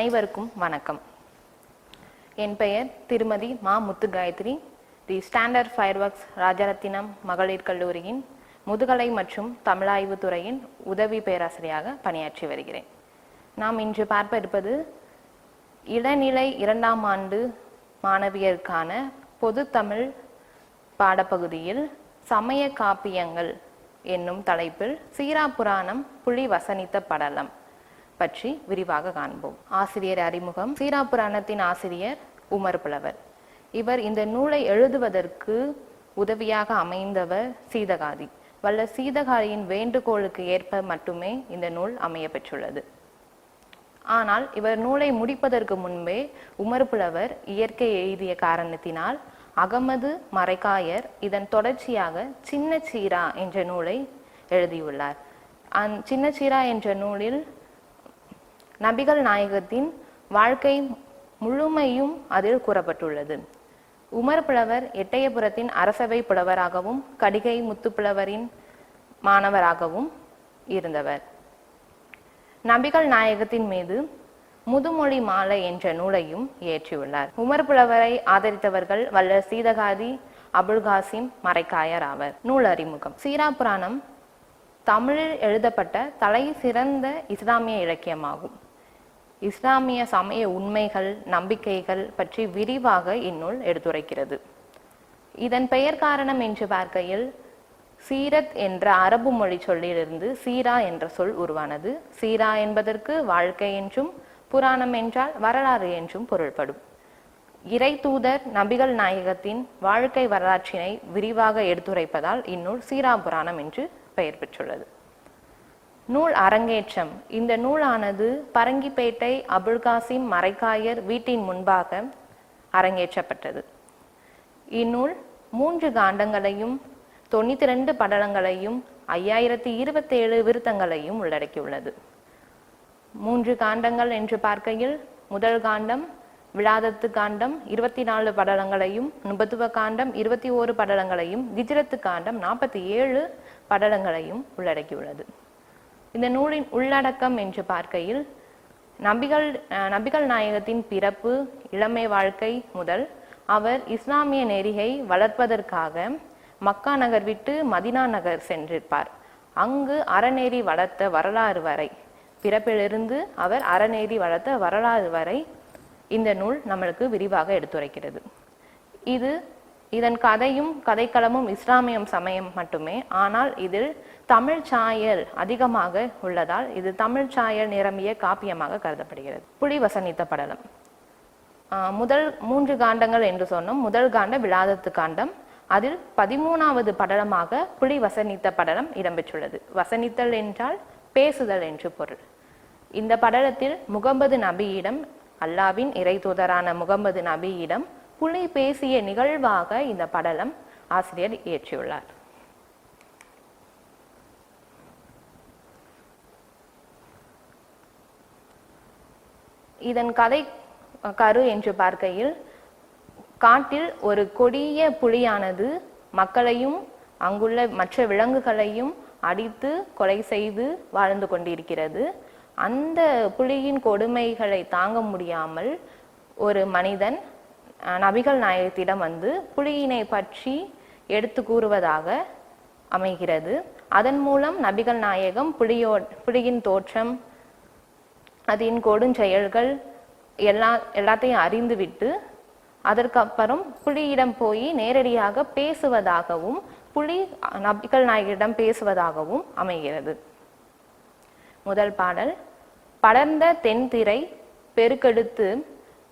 அனைவருக்கும் வணக்கம். என் பெயர் திருமதி மா Muthu Gayathri the standard fireworks Rajarathinam மகளிர் கல்லூரியின் முதுகலை மற்றும் தமிழாய்வு துறையின் உதவி பேராசிரியராக பணியாற்றி வருகிறேன். நாம் இன்று பார்ப்ப இருப்பது இளநிலை இரண்டாம் ஆண்டு மாணவியருக்கான பொது தமிழ் பாடப்பகுதியில் சமய காப்பியங்கள் என்னும் தலைப்பில் சீரா புராணம் புலி வசனித்த படலம். பற்றி விரிவாக காண்போம். ஆசிரியர் அறிமுகம். சீரா புராணத்தின் ஆசிரியர் உமர் புலவர். இவர் இந்த நூலை எழுதுவதற்கு உதவியாக அமைந்தவர் சீதகாதி. வல்ல சீதகாதியின் வேண்டுகோளுக்கு ஏற்ப மட்டுமே இந்த நூல் அமைய பெற்றுள்ளது. ஆனால் இவர் நூலை முடிப்பதற்கு முன்பே உமர் புலவர் இயற்கை எழுதிய காரணத்தினால் அகமது மறைக்காயர் இதன் தொடர்ச்சியாக சின்ன சீரா என்ற நூலை எழுதியுள்ளார். அந் சின்ன சீரா என்ற நூலில் நபிகள் நாயகத்தின் வாழ்க்கை முழுமையும் அதில் கூறப்பட்டுள்ளது. உமர் புலவர் எட்டயபுரத்தின் அரசவை புலவராகவும் கடிகை முத்துப்புலவரின் மாணவராகவும் இருந்தவர். நபிகள் நாயகத்தின் மீது முதுமொழி மாலை என்ற நூலையும் இயற்றியுள்ளார் உமர் புலவரை ஆதரித்தவர்கள் வல்ல சீதகாதி அபுல் காசிம் மறைக்காயர் ஆவர். நூல் அறிமுகம். சீரா புராணம் தமிழில் எழுதப்பட்ட தலை சிறந்த இஸ்லாமிய இலக்கியமாகும். இஸ்லாமிய சமய உண்மைகள் நம்பிக்கைகள் பற்றி விரிவாக இந்நூல் எடுத்துரைக்கிறது. இதன் பெயர் காரணம் என்று பார்க்கையில் சீரத் என்ற அரபு மொழி சொல்லிலிருந்து சீரா என்ற சொல் உருவானது. சீரா என்பதற்கு வாழ்க்கை என்றும் புராணம் என்றால் வரலாறு என்றும் பொருள்படும். இறை தூதர் நபிகள் நாயகத்தின் வாழ்க்கை வரலாற்றினை விரிவாக எடுத்துரைப்பதால் இந்நூல் சீரா புராணம் என்று பெயர் பெற்றுள்ளது. நூல் அரங்கேற்றம். இந்த நூலானது பரங்கிப்பேட்டை அபுல் காசிம் மரைக்காயர் வீட்டின் முன்பாக அரங்கேற்றப்பட்டது. இந்நூல் மூன்று காண்டங்களையும் தொண்ணூத்தி ரெண்டு படலங்களையும் ஐயாயிரத்தி இருபத்தேழு விருத்தங்களையும் உள்ளடக்கியுள்ளது. மூன்று காண்டங்கள் என்று பார்க்கையில் முதல் காண்டம் விழாதத்து காண்டம் இருபத்தி நாலு படலங்களையும் நுபத்துவ காண்டம் இருபத்தி ஓரு படலங்களையும் கிஜ்ரத்து காண்டம் நாற்பத்தி ஏழு படலங்களையும் உள்ளடக்கியுள்ளது. இந்த நூலின் உள்ளடக்கம் என்று பார்க்கையில் நபிகள் நபிகள் நாயகத்தின் பிறப்பு இளமை வாழ்க்கை முதல் அவர் இஸ்லாமிய நெறியை வளர்ப்பதற்காக மக்கா நகர் விட்டு மதினா நகர் சென்றிருப்பார். அங்கு அறநெறி வளர்த்த வரலாறு வரை பிறப்பிலிருந்து அவர் அறநெறி வளர்த்த வரலாறு வரை இந்த நூல் நம்மளுக்கு விரிவாக எடுத்துரைக்கிறது. இது இதன் கதையும் கதைக்களமும் இஸ்லாமியம் சமயம் மட்டுமே. ஆனால் இதில் தமிழ் சாயல் அதிகமாக உள்ளதால் இது தமிழ் சாயல் நிரம்பிய காப்பியமாக கருதப்படுகிறது. புலி வசனித்த படலம். முதல் மூன்று காண்டங்கள் என்று சொன்னோம். முதல் காண்ட விழாதத்து காண்டம். அதில் பதிமூணாவது படலமாக புலி வசனித்த படலம் இடம்பெற்றுள்ளது. வசனித்தல் என்றால் பேசுதல் என்று பொருள். இந்த படலத்தில் முகமது நபியிடம் அல்லாவின் இறை தூதரான முகமது நபியிடம் புலி பேசிய நிகழ்வாக இந்த படலம் ஆசிரியர் இயற்றியுள்ளார். இதன் கதை கரு என்று பார்க்கையில் காட்டில் ஒரு கொடிய புலியானது மக்களையும் அங்குள்ள மற்ற விலங்குகளையும் அடித்து கொலை செய்து வாழ்ந்து கொண்டிருக்கிறது. அந்த புலியின் கொடுமைகளை தாங்க முடியாமல் ஒரு மனிதன் நபிகள் நாயகத்திடம் வந்து புலியினை பற்றி எடுத்து கூறுவதாக அமைகிறது. அதன் மூலம் நபிகள் நாயகம் புலியோ புலியின் தோற்றம் அதன் கொடுஞ்செயல்கள் எல்லா எல்லாத்தையும் அறிந்துவிட்டு அதற்கப்புறம் புலியிடம் போய் நேரடியாக பேசுவதாகவும் புலி நபிகள் நாயகிடம் பேசுவதாகவும் அமைகிறது. முதல் பாடல் படர்ந்த தென்திரை பெருக்கெடுத்து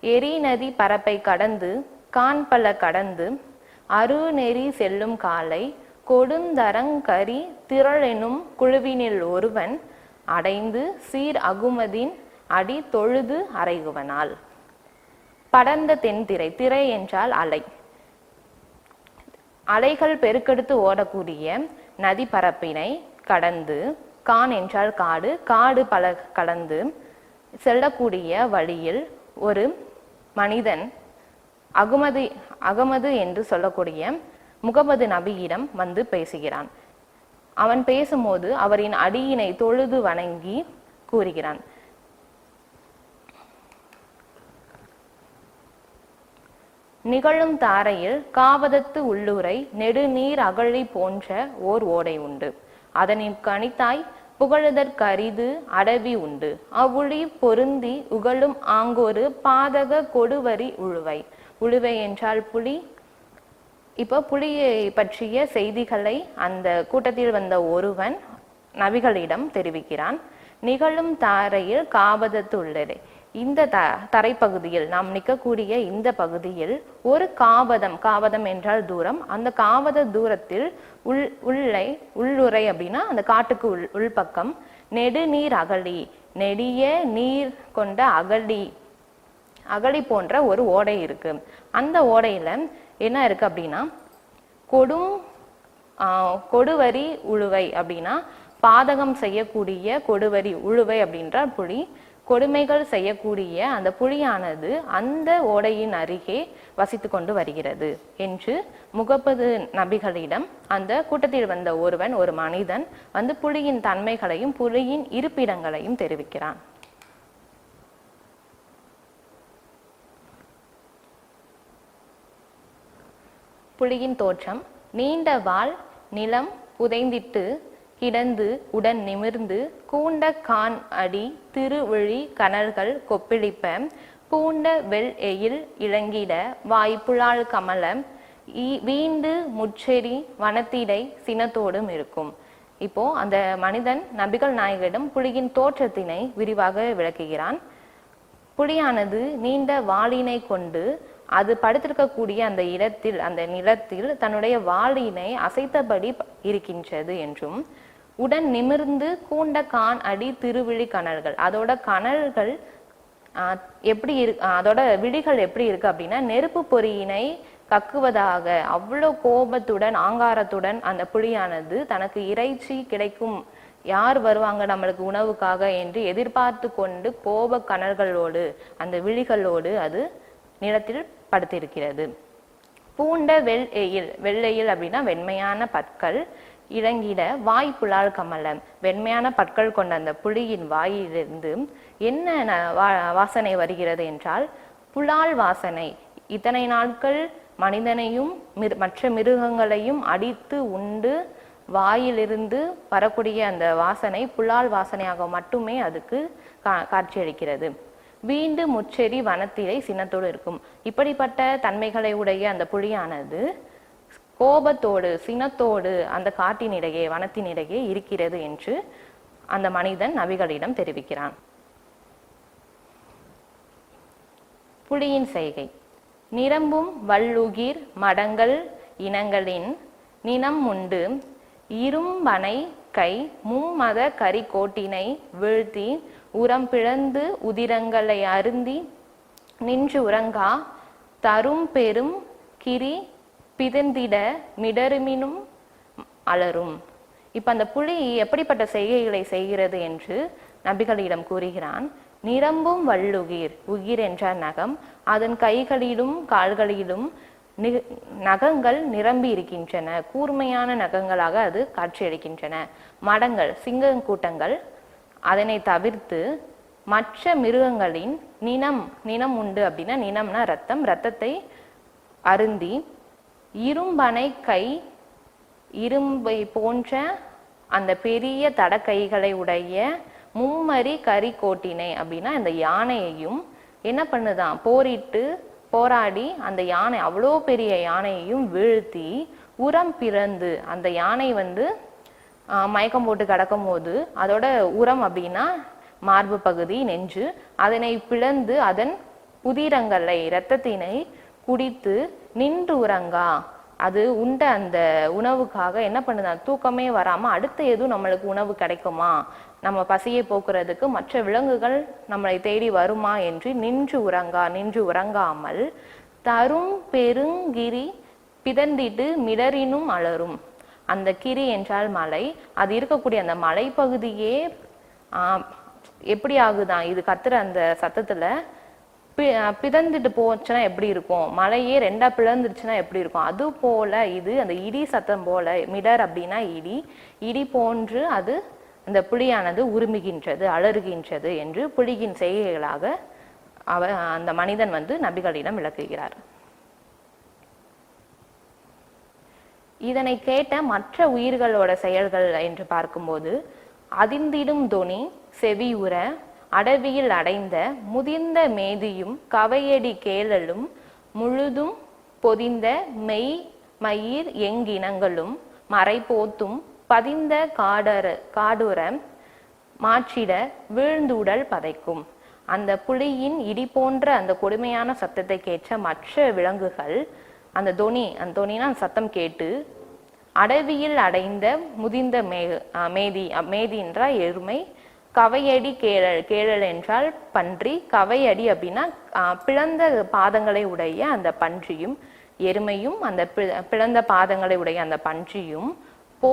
எரி நதி பரப்பை கடந்து காண்பல கடந்து அருநெறி செல்லும் காலை கொடுந்தரங்கரி திரளெனும் குழுவினில் ஒருவன் அடைந்து சீர் அகுமதின் அடி தொழுது அறைகுவனால். படர்ந்த தென்திரை திரை என்றால் அலை. அலைகள் பெருக்கெடுத்து ஓடக்கூடிய நதி பரப்பினை கடந்து கான் என்றால் காடு காடு பல கடந்து செல்லக்கூடிய வழியில் ஒரு மனிதன் அகமது அகமது என்று சொல்லக்கூடிய முகமது நபியிடம் வந்து பேசுகிறான். அவன் பேசும்போது அவரின் அடியினை தொழுது வணங்கி கூறுகிறான். நிகழும் தாரையில் காவதத்து உள்ளூரை நெடுநீர் அகழி போன்ற ஓர் ஓடை உண்டு. அதனின் கணித்தாய் புகழுதற்கரிது அடவி உண்டு. அவ்வுழி பொருந்தி உகழும் ஆங்கோரு பாதக கொடுவரி உழுவை. உழுவை என்றால் புலி. இப்போ புலியை பற்றிய செய்திகளை அந்த கூட்டத்தில் வந்த ஒருவன் நபிகளிடம் தெரிவிக்கிறான். நிகழும் தாரையில் காபதத்துள்ளதே. இந்த த தரைப்பகுதியில் நாம் நிற்கக்கூடிய இந்த பகுதியில் ஒரு காவதம் காவதம் என்றால் தூரம். அந்த காவத தூரத்தில் உள் உள்ளை உள்ளுரை அப்படின்னா அந்த காட்டுக்கு உள் உள்பக்கம். நெடுநீர் அகழி நெடிய நீர் கொண்ட அகழி அகழி போன்ற ஒரு ஓடை இருக்கு. அந்த ஓடையில என்ன இருக்கு அப்படின்னா கொடும் கொடுவரி உழுவை அப்படின்னா பாதகம் செய்யக்கூடிய கொடுவரி உழுவை அப்படின்ற புலி கொடுமைகள் செய்யக்கூடிய அந்த புலியானது அந்த ஓடையின் அருகே வசித்து கொண்டு வருகிறது என்று முகப்பது நபிகளிடம் அந்த கூட்டத்தில் வந்த ஒருவன் ஒரு மனிதன் வந்து புலியின் தன்மைகளையும் புலியின் இருப்பிடங்களையும் தெரிவிக்கிறான். புலியின் தோற்றம் நீண்ட வால் நிலம் புதைந்திட்டு கிடந்து உடன் நிமிர்ந்து கூண்ட கான் அடி திருவிழி கனல்கள் கொப்பிளிப்ப பூண்ட வெள் எயில் இளங்கிட வாய்ப்புழாள் கமலம் வீண்டு முச்செறி வனத்திடை சினத்தோடும் இருக்கும். இப்போ அந்த மனிதன் நபிகள் நாயகரிடம் புலியின் தோற்றத்தினை விரிவாக விளக்குகிறான். புலியானது நீண்ட வாளினை கொண்டு அது படுத்திருக்கக்கூடிய அந்த இடத்தில் அந்த நிலத்தில் தன்னுடைய வாளினை அசைத்தபடி இருக்கின்றது என்றும் உடன் நிமிர்ந்து கூண்ட கான் அடி திருவிழி கணல்கள் அதோட கணல்கள் ஆஹ், எப்படி இரு அதோட விழிகள் எப்படி இருக்கு அப்படின்னா நெருப்பு பொறியினை கக்குவதாக அவ்வளோ கோபத்துடன் ஆங்காரத்துடன் அந்த புலியானது தனக்கு இறைச்சி கிடைக்கும். யார் வருவாங்க நம்மளுக்கு உணவுக்காக என்று எதிர்பார்த்து கொண்டு கோப கணல்களோடு அந்த விழிகளோடு அது நிலத்தில் படுத்திருக்கிறது. பூண்ட வெள் எயில் வெள்ளையில் அப்படின்னா வெண்மையான பற்கள். இறங்கிட வாய் புலால் கமலம். வெண்மையான பற்கள் கொண்ட அந்த புலியின் வாயிலிருந்து என்ன வா- வாசனை வருகிறது என்றால் புலால் வாசனை. இத்தனை நாட்கள் மனிதனையும் மிரு- மற்ற மிருகங்களையும் அடித்து உண்டு வாயிலிருந்து வரக்கூடிய அந்த வாசனை புலால் வாசனையாக மட்டுமே அதுக்கு கா- காட்சியளிக்கிறது. வீண்டு முச்செறி வனத்திலே சின்னத்தோடு இருக்கும். இப்படிப்பட்ட தன்மைகளை உடைய அந்த புலியானது கோபத்தோடு சினத்தோடு அந்த காட்டினிடையே வனத்தினிடையே இருக்கிறது என்று அந்த மனிதன் நபிகளிடம் தெரிவிக்கிறான். புலியின் செய்கை. நிரம்பும் வள்ளுகிர் மடங்கள் இனங்களின் நினம் உண்டு. இரும்பனை கை மும்மத கரிகோட்டினை வீழ்த்தி உரம் பிளந்து உதிரங்களை அருந்தி நின்று உறங்கா தரும் பெரும் கிரி பிதந்திட மிடருமினும் அலரும். இப்போ அந்த புலி எப்படிப்பட்ட செய்கைகளை செய்கிறது என்று நபிகளிடம் கூறுகிறான். நிரம்பும் வள்ளுகிர் உகிர் என்றார் நகம் அதன் கைகளிலும் கால்களிலும் நகங்கள் நிரம்பி இருக்கின்றன. கூர்மையான நகங்களாக அது காட்சியளிக்கின்றன. மடங்கள் சிங்கக்கூட்டங்கள் அதனை தவிர்த்து மற்ற மிருகங்களின் நினம் நினம் உண்டு அப்படின்னா நினம்னா ரத்தம் ரத்தத்தை அருந்தி இரும்பனை கை இரும்பை போன்ற அந்த பெரிய தடக்கைகளை உடைய மும்மரி கரிக்கோட்டினை அப்படின்னா இந்த யானையையும் என்ன பண்ணுதான்? போரிட்டு போராடி அந்த யானை அவ்வளோ பெரிய யானையையும் வீழ்த்தி உரம் பிறந்து அந்த யானை வந்து மயக்கம் போட்டு கிடக்கும் போது அதோட உரம் அப்படின்னா மார்பு பகுதி நெஞ்சு. அதனை பிளந்து அதன் உதிரங்களை இரத்தத்தினை குடித்து நின்று உறங்கா? அது உண்ட அந்த உணவுக்காக என்ன பண்ணுதான் தூக்கமே வராம அடுத்து எதுவும் நம்மளுக்கு உணவு கிடைக்குமா? நம்ம பசியை போக்குறதுக்கு மற்ற விலங்குகள் நம்மளை தேடி வருமா என்று நின்று உறங்கா? நின்று உறங்காமல் தரும் பெருங்கிரி பிதந்திட்டு மிடரினும் அலரும். அந்த கிரி என்றால் மலை. அது இருக்கக்கூடிய அந்த மலைப்பகுதியே ஆஹ், எப்படி ஆகுதான்? இது கத்துற அந்த சத்தத்துல பிதந்துட்டு போச்சுன்னா எப்படி இருக்கும்? மழையே ரெண்டா பிளந்துருச்சுன்னா எப்படி இருக்கும்? அது போல இது அந்த இடி சத்தம் போல மிடர் அப்படின்னா இடி. இடி போன்று அது அந்த புலியானது உருமுகின்றது அலறுகின்றது என்று புலியின் செய்கைகளாக அவ அந்த மனிதன் வந்து நபிகளிடம் விளக்குகிறார். இதனை கேட்ட மற்ற உயிர்களோட செயல்கள் என்று பார்க்கும்போது அதிர்ந்திடும் துணி செவி உர அடவியில் அடைந்த முதிர்ந்த மேதியும் கவையடி கேளலும் முழுதும் பொதிந்த மெய் மயிர் எங்கினங்களும் மறைபோத்தும் பதிந்த காடர காடுற மாற்றிட வீழ்ந்துடல் பதைக்கும். அந்த புலியின் இடி போன்ற அந்த கொடுமையான சத்தத்தை கேட்ட மற்ற விலங்குகள் அந்த தொனி அந்த தொனினா அந்த சத்தம் கேட்டு அடவியில் அடைந்த முதிர்ந்த மே அஹ் மேதி அஹ் மேதி என்றால் எருமை கவையடி கேழல் கேழல் என்றால் பன்றி. கவையடி அப்படின்னா பிளந்த பாதங்களை உடைய அந்த பன்றியும் எருமையும் அந்த பிளந்த பாதங்களை உடைய அந்த பன்றியும் போ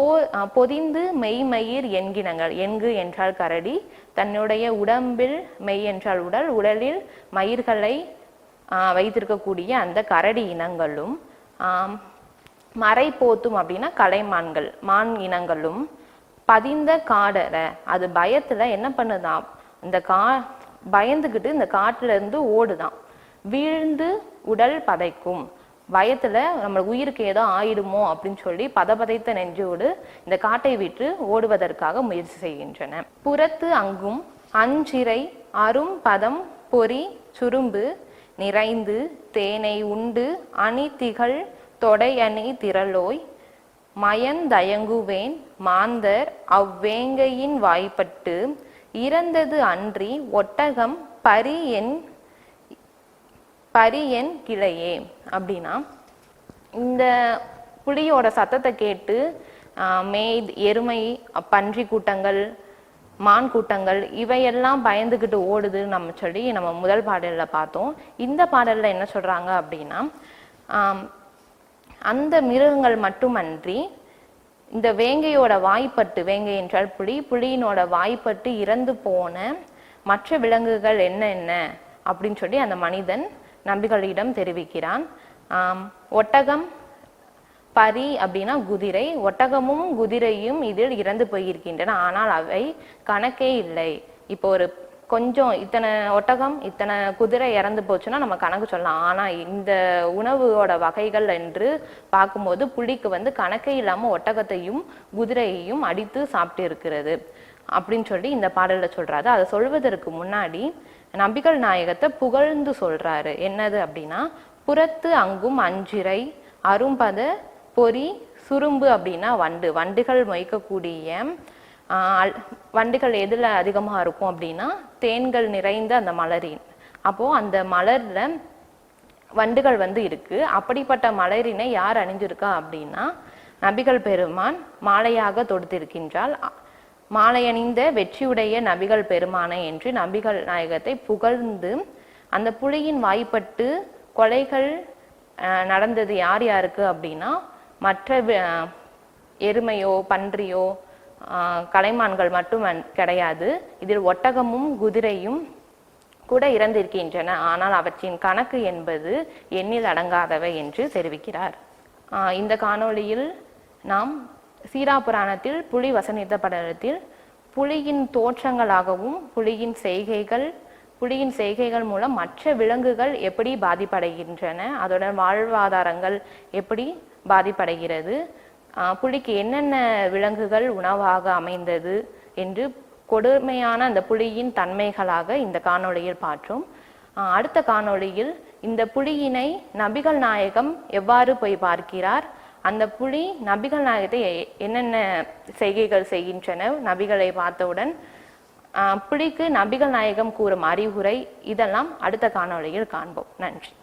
பொதிந்து மெய்மயிர் என்கினங்கள் என்கு என்றால் கரடி தன்னுடைய உடம்பில் மெய் என்றால் உடல் உடலில் மயிர்களை ஆஹ் வைத்திருக்கக்கூடிய அந்த கரடி இனங்களும் மறை போத்தும் அப்படின்னா கலைமான்கள் மான் இனங்களும் பதிந்த காடரை அது பயத்துல என்ன பண்ணுதான் இந்த கா பயந்துக்கிட்டு இந்த காட்டுல இருந்து ஓடுதான் வீழ்ந்து உடல் பதைக்கும். பயத்துல நம்ம உயிருக்கு ஏதோ ஆயிடுமோ அப்படின்னு சொல்லி பதபதைத்த நெஞ்சோடு இந்த காட்டை விட்டு ஓடுவதற்காக முயற்சி செய்கின்றன. புறத்து அங்கும் அஞ்சிறை அரும் பதம் பொறி சுரும்பு நிறைந்து தேனை உண்டு அணி திகழ் தொடையணி திரளோய் மயந்தயங்குவேன் மாந்தர் அவ்வேங்கையின் வாய்ப்பட்டு இறந்தது அன்றி ஒட்டகம் பரி என் பரியன் கிளையே. அப்படின்னா இந்த புலியோட சத்தத்தை கேட்டு ஆஹ், மேய் எருமை பன்றி கூட்டங்கள் மான் கூட்டங்கள் இவையெல்லாம் பயந்துக்கிட்டு ஓடுது நம்ம சொல்லி நம்ம முதல் பாடலில் பார்த்தோம். இந்த பாடலில் என்ன சொல்கிறாங்க அப்படின்னா அந்த மிருகங்கள் மட்டுமன்றி இந்த வேங்கையோட வாய்ப்பட்டு வேங்கை என்றால் புலி புலியினோட வாய்ப்பட்டு இறந்து போன மற்ற விலங்குகள் என்னென்ன அப்படின்னு சொல்லி அந்த மனிதன் நம்பிகளிடம் தெரிவிக்கிறான். ஆம், ஒட்டகம் பரி அப்படின்னா குதிரை. ஒட்டகமும் குதிரையும் இதில் இறந்து போயிருக்கின்றன. ஆனால் அவை கணக்கே இல்லை. இப்போ ஒரு கொஞ்சம் இத்தனை ஒட்டகம் இத்தனை குதிரை இறந்து போச்சுன்னா நம்ம கணக்கு சொல்லலாம். ஆனா இந்த உணவோட வகைகள் என்று பார்க்கும்போது புலிக்கு வந்து கணக்கே இல்லாம ஒட்டகத்தையும் குதிரையையும் அடித்து சாப்பிட்டு இருக்கிறது அப்படின்னு சொல்லி இந்த பாடல்ல சொல்றாரு. அதை சொல்வதற்கு முன்னாடி நபிகள் நாயகத்தை புகழ்ந்து சொல்றாரு. என்னது அப்படின்னா புறத்து அங்கும் அஞ்சிறை அரும்பத பொறி சுரும்பு அப்படின்னா வண்டு. வண்டுகள் மொய்க்கக்கூடிய வண்டுகள் எதில் அதிகமாக இருக்கும் அப்படின்னா தேன்கள் நிறைந்த அந்த மலரின். அப்போது அந்த மலரில் வண்டுகள் வந்து இருக்குது அப்படிப்பட்ட மலரினை யார் அணிஞ்சிருக்கா அப்படின்னா நபிகள் பெருமான் மாலையாக தொடுத்திருக்கின்றால் மாலையணிந்த மாலை அணிந்த வெற்றியுடைய நபிகள் பெருமானை என்று நபிகள் நாயகத்தை புகழ்ந்து அந்த புலியின் வாய்ப்பட்டு கொலைகள் நடந்தது யார் யாருக்கு அப்படின்னா மற்ற எருமையோ பன்றியோ கலைமான்கள் மட்டும் கிடையாது. இதில் ஒட்டகமும் குதிரையும் கூட இறந்திருக்கின்றன. ஆனால் அவற்றின் கணக்கு என்பது எண்ணில் அடங்காதவை என்று தெரிவிக்கிறார். ஆஹ் இந்த காணொளியில் நாம் சீரா புராணத்தில் புலி வசனித்த படத்தில் புலியின் தோற்றங்களாகவும் புலியின் செய்கைகள் புலியின் செய்கைகள் மூலம் மற்ற விலங்குகள் எப்படி பாதிப்படைகின்றன அதோட வாழ்வாதாரங்கள் எப்படி பாதிப்படைகிறது புலிக்கு என்னென்ன விலங்குகள் உணவாக அமைந்தது என்று கொடுமையான அந்த புலியின் தன்மைகளாக இந்த காணொளியில் பார்த்தோம் அடுத்த காணொளியில் இந்த புலியினை நபிகள் நாயகம் எவ்வாறு போய் பார்க்கிறார்? அந்த புலி நபிகள் நாயகத்தை எ- என்னென்ன செய்கைகள் செய்கின்றன? நபிகளை பார்த்தவுடன் புலிக்கு நபிகள் நாயகம் கூறும் அறிவுரை இதெல்லாம் அடுத்த காணொளியில் காண்போம். நன்றி.